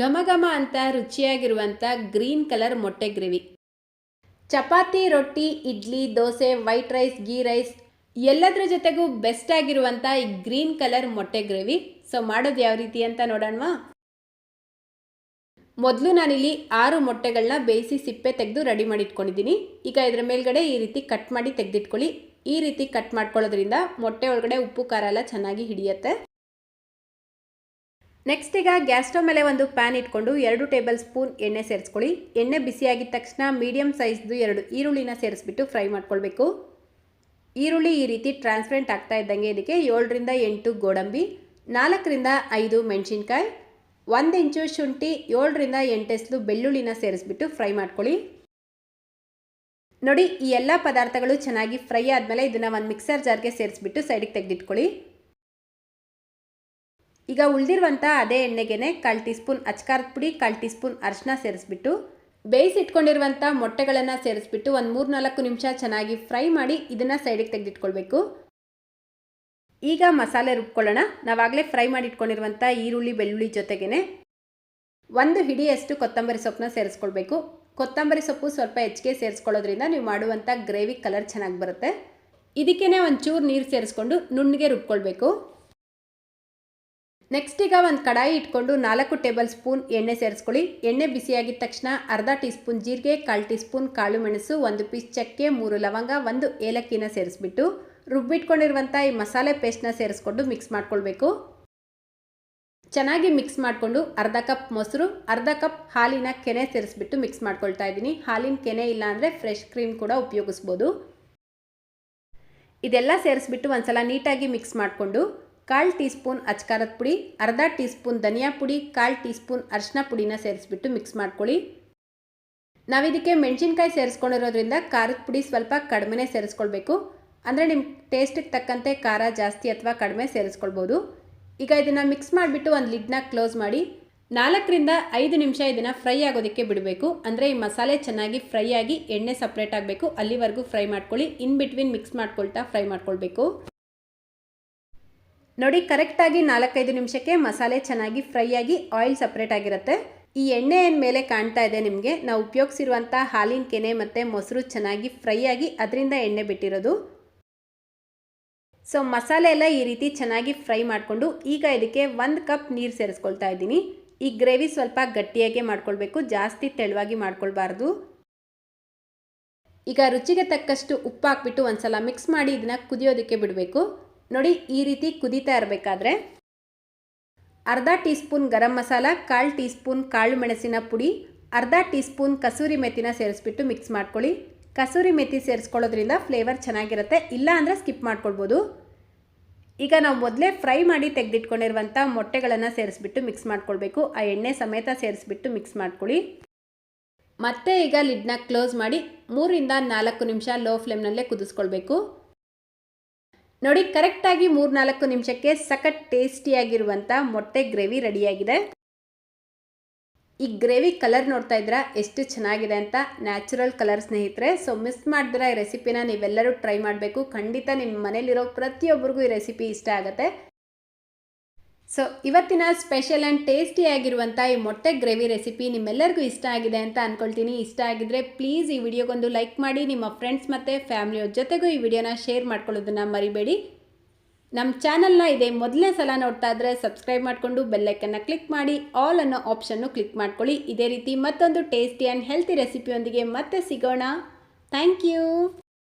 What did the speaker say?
ಘಮ ಘಮ ಅಂತ ರುಚಿಯಾಗಿರುವಂಥ ಗ್ರೀನ್ ಕಲರ್ ಮೊಟ್ಟೆ gravy. Chapati, roti, idli, dosa, white rice, ghee rice ಎಲ್ಲದರ ಜೊತೆಗೂ ಬೆಸ್ಟ್ ಆಗಿರುವಂಥ ಈ ಗ್ರೀನ್ ಕಲರ್ ಮೊಟ್ಟೆ ಗ್ರೇವಿ. ಸೊ ಮಾಡೋದು ಯಾವ ರೀತಿ ಅಂತ ನೋಡೋಣವಾ? ಮೊದಲು ನಾನಿಲ್ಲಿ ಆರು ಮೊಟ್ಟೆಗಳನ್ನ ಬೇಯಿಸಿ ಸಿಪ್ಪೆ ತೆಗೆದು ರೆಡಿ ಮಾಡಿ ಇಟ್ಕೊಂಡಿದ್ದೀನಿ ಈಗ ಇದರ ಮೇಲ್ಗಡೆ ಈ ರೀತಿ ಕಟ್ ಮಾಡಿ ತೆಗೆದಿಟ್ಕೊಳ್ಳಿ. ಈ ರೀತಿ ಕಟ್ ಮಾಡ್ಕೊಳ್ಳೋದ್ರಿಂದ ಮೊಟ್ಟೆ ಒಳಗಡೆ ಉಪ್ಪು, ಖಾರ ಎಲ್ಲ ಚೆನ್ನಾಗಿ ಹಿಡಿಯುತ್ತೆ. ನೆಕ್ಸ್ಟ್ ಈಗ ಗ್ಯಾಸ್ ಸ್ಟವ್ ಮೇಲೆ ಒಂದು ಪ್ಯಾನ್ ಇಟ್ಕೊಂಡು ಎರಡು ಟೇಬಲ್ ಸ್ಪೂನ್ ಎಣ್ಣೆ ಸೇರಿಸ್ಕೊಳ್ಳಿ. ಎಣ್ಣೆ ಬಿಸಿಯಾಗಿದ ತಕ್ಷಣ ಮೀಡಿಯಂ ಸೈಜ್ದು ಎರಡು ಈರುಳ್ಳಿನ ಸೇರಿಸ್ಬಿಟ್ಟು ಫ್ರೈ ಮಾಡ್ಕೊಳ್ಬೇಕು. ಈರುಳ್ಳಿ ಈ ರೀತಿ ಟ್ರಾನ್ಸ್ಪರೆಂಟ್ ಆಗ್ತಾ ಇದ್ದಂಗೆ ಇದಕ್ಕೆ ಏಳರಿಂದ ಎಂಟು ಗೋಡಂಬಿ, ನಾಲ್ಕರಿಂದ ಐದು ಮೆಣಸಿನ್ಕಾಯಿ, ಒಂದು ಇಂಚು ಶುಂಠಿ, ಏಳರಿಂದ ಎಂಟೆಸ್ಲು ಬೆಳ್ಳುಳ್ಳಿನ ಸೇರಿಸ್ಬಿಟ್ಟು ಫ್ರೈ ಮಾಡ್ಕೊಳ್ಳಿ. ನೋಡಿ ಈ ಎಲ್ಲ ಪದಾರ್ಥಗಳು ಚೆನ್ನಾಗಿ ಫ್ರೈ ಆದಮೇಲೆ ಇದನ್ನು ಒಂದು ಮಿಕ್ಸರ್ ಜಾರ್ಗೆ ಸೇರಿಸ್ಬಿಟ್ಟು ಸೈಡಿಗೆ ತೆಗೆದಿಟ್ಕೊಳ್ಳಿ. ಈಗ ಉಳಿದಿರುವಂಥ ಅದೇ ಎಣ್ಣೆಗೆ ಕಾಲು ಟೀ ಸ್ಪೂನ್ ಅಚ್ಕಾರದ ಪುಡಿ, ಕಾಲು ಟೀ ಸ್ಪೂನ್ ಅರಿಶಿನ ಸೇರಿಸ್ಬಿಟ್ಟು ಬೇಯಿಸಿಟ್ಕೊಂಡಿರುವಂಥ ಮೊಟ್ಟೆಗಳನ್ನು ಸೇರಿಸ್ಬಿಟ್ಟು ಒಂದು ಮೂರು ನಾಲ್ಕು ನಿಮಿಷ ಚೆನ್ನಾಗಿ ಫ್ರೈ ಮಾಡಿ ಇದನ್ನು ಸೈಡಿಗೆ ತೆಗೆದಿಟ್ಕೊಳ್ಬೇಕು. ಈಗ ಮಸಾಲೆ ರುಬ್ಕೊಳ್ಳೋಣ. ನಾವಾಗಲೇ ಫ್ರೈ ಮಾಡಿ ಇಟ್ಕೊಂಡಿರುವಂಥ ಈರುಳ್ಳಿ, ಬೆಳ್ಳುಳ್ಳಿ ಜೊತೆಗೇ ಒಂದು ಹಿಡಿಯಷ್ಟು ಕೊತ್ತಂಬರಿ ಸೊಪ್ಪನ್ನ ಸೇರಿಸ್ಕೊಳ್ಬೇಕು. ಕೊತ್ತಂಬರಿ ಸೊಪ್ಪು ಸ್ವಲ್ಪ ಹೆಚ್ಚಿಗೆ ಸೇರಿಸ್ಕೊಳ್ಳೋದ್ರಿಂದ ನೀವು ಮಾಡುವಂಥ ಗ್ರೇವಿ ಕಲರ್ ಚೆನ್ನಾಗಿ ಬರುತ್ತೆ. ಇದಕ್ಕೇ ಒಂಚೂರು ನೀರು ಸೇರಿಸ್ಕೊಂಡು ನುಣ್ಣಗೆ ರುಬ್ಕೊಳ್ಬೇಕು. ನೆಕ್ಸ್ಟ್ ಈಗ ಒಂದು ಕಡಾಯಿ ಇಟ್ಕೊಂಡು ನಾಲ್ಕು ಟೇಬಲ್ ಸ್ಪೂನ್ ಎಣ್ಣೆ ಸೇರಿಸ್ಕೊಳ್ಳಿ. ಎಣ್ಣೆ ಬಿಸಿಯಾಗಿದ ತಕ್ಷಣ ಅರ್ಧ ಟೀ ಸ್ಪೂನ್ ಜೀರಿಗೆ, ಕಾಲು ಟೀ ಸ್ಪೂನ್ ಕಾಳು ಮೆಣಸು, ಒಂದು ಪೀಸ್ ಚಕ್ಕೆ, ಮೂರು ಲವಂಗ, ಒಂದು ಏಲಕ್ಕಿನ ಸೇರಿಸ್ಬಿಟ್ಟು ರುಬ್ಬಿಟ್ಕೊಂಡಿರುವಂಥ ಈ ಮಸಾಲೆ ಪೇಸ್ಟ್ನ ಸೇರಿಸ್ಕೊಂಡು ಮಿಕ್ಸ್ ಮಾಡ್ಕೊಳ್ಬೇಕು. ಚೆನ್ನಾಗಿ ಮಿಕ್ಸ್ ಮಾಡಿಕೊಂಡು ಅರ್ಧ ಕಪ್ ಮೊಸರು, ಅರ್ಧ ಕಪ್ ಹಾಲಿನ ಕೆನೆ ಸೇರಿಸ್ಬಿಟ್ಟು ಮಿಕ್ಸ್ ಮಾಡ್ಕೊಳ್ತಾ ಇದ್ದೀನಿ. ಹಾಲಿನ ಕೆನೆ ಇಲ್ಲ ಅಂದರೆ ಫ್ರೆಶ್ ಕ್ರೀಮ್ ಕೂಡ ಉಪಯೋಗಿಸ್ಬೋದು. ಇದೆಲ್ಲ ಸೇರಿಸ್ಬಿಟ್ಟು ಒಂದ್ಸಲ ನೀಟಾಗಿ ಮಿಕ್ಸ್ ಮಾಡಿಕೊಂಡು ಕಾಲು ಟೀ ಸ್ಪೂನ್ ಅಚ್ಕಾರದ ಪುಡಿ, ಅರ್ಧ ಟೀ ಸ್ಪೂನ್ ಧನಿಯಾ ಪುಡಿ, ಕಾಲು ಟೀ ಸ್ಪೂನ್ ಅರಿಶಿನ ಪುಡಿನ ಸೇರಿಸ್ಬಿಟ್ಟು ಮಿಕ್ಸ್ ಮಾಡ್ಕೊಳ್ಳಿ. ನಾವಿದಕ್ಕೆ ಮೆಣಸಿನ್ಕಾಯಿ ಸೇರಿಸ್ಕೊಂಡಿರೋದ್ರಿಂದ ಖಾರದ ಪುಡಿ ಸ್ವಲ್ಪ ಕಡಿಮೆನೇ ಸೇರಿಸ್ಕೊಳ್ಬೇಕು. ಅಂದರೆ ನಿಮ್ಮ ಟೇಸ್ಟಿಗೆ ತಕ್ಕಂತೆ ಖಾರ ಜಾಸ್ತಿ ಅಥವಾ ಕಡಿಮೆ ಸೇರಿಸ್ಕೊಳ್ಬೋದು. ಈಗ ಇದನ್ನು ಮಿಕ್ಸ್ ಮಾಡಿಬಿಟ್ಟು ಒಂದು ಲಿಡ್ನ ಕ್ಲೋಸ್ ಮಾಡಿ, ನಾಲ್ಕರಿಂದ ಐದು ನಿಮಿಷ ಇದನ್ನು ಫ್ರೈ ಆಗೋದಕ್ಕೆ ಬಿಡಬೇಕು. ಅಂದರೆ ಈ ಮಸಾಲೆ ಚೆನ್ನಾಗಿ ಫ್ರೈ ಆಗಿ ಎಣ್ಣೆ ಸಪ್ರೇಟ್ ಆಗಬೇಕು. ಅಲ್ಲಿವರೆಗೂ ಫ್ರೈ ಮಾಡ್ಕೊಳ್ಳಿ. ಇನ್ ಬಿಟ್ವೀನ್ ಮಿಕ್ಸ್ ಮಾಡ್ಕೊಳ್ತಾ ಫ್ರೈ ಮಾಡ್ಕೊಳ್ಬೇಕು. ನೋಡಿ, ಕರೆಕ್ಟಾಗಿ ನಾಲ್ಕೈದು ನಿಮಿಷಕ್ಕೆ ಮಸಾಲೆ ಚೆನ್ನಾಗಿ ಫ್ರೈ ಆಗಿ ಆಯಿಲ್ ಸಪ್ರೇಟ್ ಆಗಿರುತ್ತೆ. ಈ ಎಣ್ಣೆ ಏನು ಮೇಲೆ ಕಾಣ್ತಾ ಇದೆ ನಿಮಗೆ. ನಾವು ಉಪಯೋಗಿಸಿರುವಂಥ ಹಾಲಿನ ಕೆನೆ ಮತ್ತು ಮೊಸರು ಚೆನ್ನಾಗಿ ಫ್ರೈ ಆಗಿ ಅದರಿಂದ ಎಣ್ಣೆ ಬಿಟ್ಟಿರೋದು. ಸೊ, ಮಸಾಲೆ ಎಲ್ಲ ಈ ರೀತಿ ಚೆನ್ನಾಗಿ ಫ್ರೈ ಮಾಡಿಕೊಂಡು ಈಗ ಇದಕ್ಕೆ ಒಂದು ಕಪ್ ನೀರು ಸೇರಿಸ್ಕೊಳ್ತಾ ಇದ್ದೀನಿ. ಈ ಗ್ರೇವಿ ಸ್ವಲ್ಪ ಗಟ್ಟಿಯಾಗೆ ಮಾಡ್ಕೊಳ್ಬೇಕು, ಜಾಸ್ತಿ ತೆಳುವಾಗಿ ಮಾಡ್ಕೊಳ್ಬಾರ್ದು. ಈಗ ರುಚಿಗೆ ತಕ್ಕಷ್ಟು ಉಪ್ಪು ಹಾಕ್ಬಿಟ್ಟು ಒಂದ್ಸಲ ಮಿಕ್ಸ್ ಮಾಡಿ ಇದನ್ನ ಕುದಿಯೋದಕ್ಕೆ ಬಿಡಬೇಕು. ನೋಡಿ ಈ ರೀತಿ ಕುದೀತಾ ಇರಬೇಕಾದ್ರೆ ಅರ್ಧ ಟೀ ಸ್ಪೂನ್ ಗರಂ ಮಸಾಲ, ಕಾಲು ಟೀ ಸ್ಪೂನ್ ಕಾಳು ಮೆಣಸಿನ ಪುಡಿ, ಅರ್ಧ ಟೀ ಸ್ಪೂನ್ ಕಸೂರಿ ಮೆಥಿನ ಸೇರಿಸ್ಬಿಟ್ಟು ಮಿಕ್ಸ್ ಮಾಡ್ಕೊಳ್ಳಿ. ಕಸೂರಿ ಮೆಥಿ ಸೇರಿಸ್ಕೊಳ್ಳೋದ್ರಿಂದ ಫ್ಲೇವರ್ ಚೆನ್ನಾಗಿರುತ್ತೆ. ಇಲ್ಲ ಅಂದರೆ ಸ್ಕಿಪ್ ಮಾಡ್ಕೊಳ್ಬೋದು. ಈಗ ನಾವು ಮೊದಲೇ ಫ್ರೈ ಮಾಡಿ ತೆಗೆದಿಟ್ಕೊಂಡಿರುವಂಥ ಮೊಟ್ಟೆಗಳನ್ನು ಸೇರಿಸ್ಬಿಟ್ಟು ಮಿಕ್ಸ್ ಮಾಡ್ಕೊಳ್ಬೇಕು. ಆ ಎಣ್ಣೆ ಸಮೇತ ಸೇರಿಸ್ಬಿಟ್ಟು ಮಿಕ್ಸ್ ಮಾಡ್ಕೊಳ್ಳಿ. ಮತ್ತೆ ಈಗ ಲಿಡ್ನ ಕ್ಲೋಸ್ ಮಾಡಿ ಮೂರಿಂದ ನಾಲ್ಕು ನಿಮಿಷ ಲೋ ಫ್ಲೇಮ್ನಲ್ಲೇ ಕುದಿಸ್ಕೊಳ್ಬೇಕು. ನೋಡಿ, ಕರೆಕ್ಟಾಗಿ ಮೂರು ನಾಲ್ಕು ನಿಮಿಷಕ್ಕೆ ಸಖತ್ ಟೇಸ್ಟಿಯಾಗಿರುವಂಥ ಮೊಟ್ಟೆ ಗ್ರೇವಿ ರೆಡಿಯಾಗಿದೆ. ಈ ಗ್ರೇವಿ ಕಲರ್ ನೋಡ್ತಾ ಇದ್ರ ಎಷ್ಟು ಚೆನ್ನಾಗಿದೆ ಅಂತ ನ್ಯಾಚುರಲ್ ಕಲರ್ ಸ್ನೇಹಿತರೆ. ಸೊ, ಮಿಸ್ ಮಾಡಿದ್ರೆ ಈ ರೆಸಿಪಿನ? ನೀವೆಲ್ಲರೂ ಟ್ರೈ ಮಾಡಬೇಕು. ಖಂಡಿತ ನಿಮ್ಮ ಮನೇಲಿರೋ ಪ್ರತಿಯೊಬ್ಬರಿಗೂ ಈ ರೆಸಿಪಿ ಇಷ್ಟ ಆಗುತ್ತೆ. ಸೊ ಇವತ್ತಿನ ಸ್ಪೆಷಲ್ ಆ್ಯಂಡ್ ಟೇಸ್ಟಿ ಆಗಿರುವಂಥ ಈ ಮೊಟ್ಟೆ ಗ್ರೇವಿ ರೆಸಿಪಿ ನಿಮ್ಮೆಲ್ಲರಿಗೂ ಇಷ್ಟ ಆಗಿದೆ ಅಂತ ಅಂದ್ಕೊಳ್ತೀನಿ ಇಷ್ಟ ಆಗಿದ್ರೆ ಪ್ಲೀಸ್ ಈ ವಿಡಿಯೋಗೊಂದು ಲೈಕ್ ಮಾಡಿ, ನಿಮ್ಮ ಫ್ರೆಂಡ್ಸ್ ಮತ್ತು ಫ್ಯಾಮಿಲಿಯವ್ರ ಜೊತೆಗೂ ಈ ವಿಡಿಯೋನ ಶೇರ್ ಮಾಡ್ಕೊಳ್ಳೋದನ್ನು ಮರಿಬೇಡಿ. ನಮ್ಮ ಚಾನಲ್ನ ಇದೆ ಮೊದಲನೇ ಸಲ ನೋಡ್ತಾ ಇದ್ರೆ ಸಬ್ಸ್ಕ್ರೈಬ್ ಮಾಡಿಕೊಂಡು ಬೆಲ್ಲೈಕನ್ನು ಕ್ಲಿಕ್ ಮಾಡಿ ಆಲ್ ಅನ್ನೋ ಆಪ್ಷನ್ನು ಕ್ಲಿಕ್ ಮಾಡ್ಕೊಳ್ಳಿ. ಇದೇ ರೀತಿ ಮತ್ತೊಂದು ಟೇಸ್ಟಿ ಆ್ಯಂಡ್ ಹೆಲ್ತಿ ರೆಸಿಪಿಯೊಂದಿಗೆ ಮತ್ತೆ ಸಿಗೋಣ. Thank you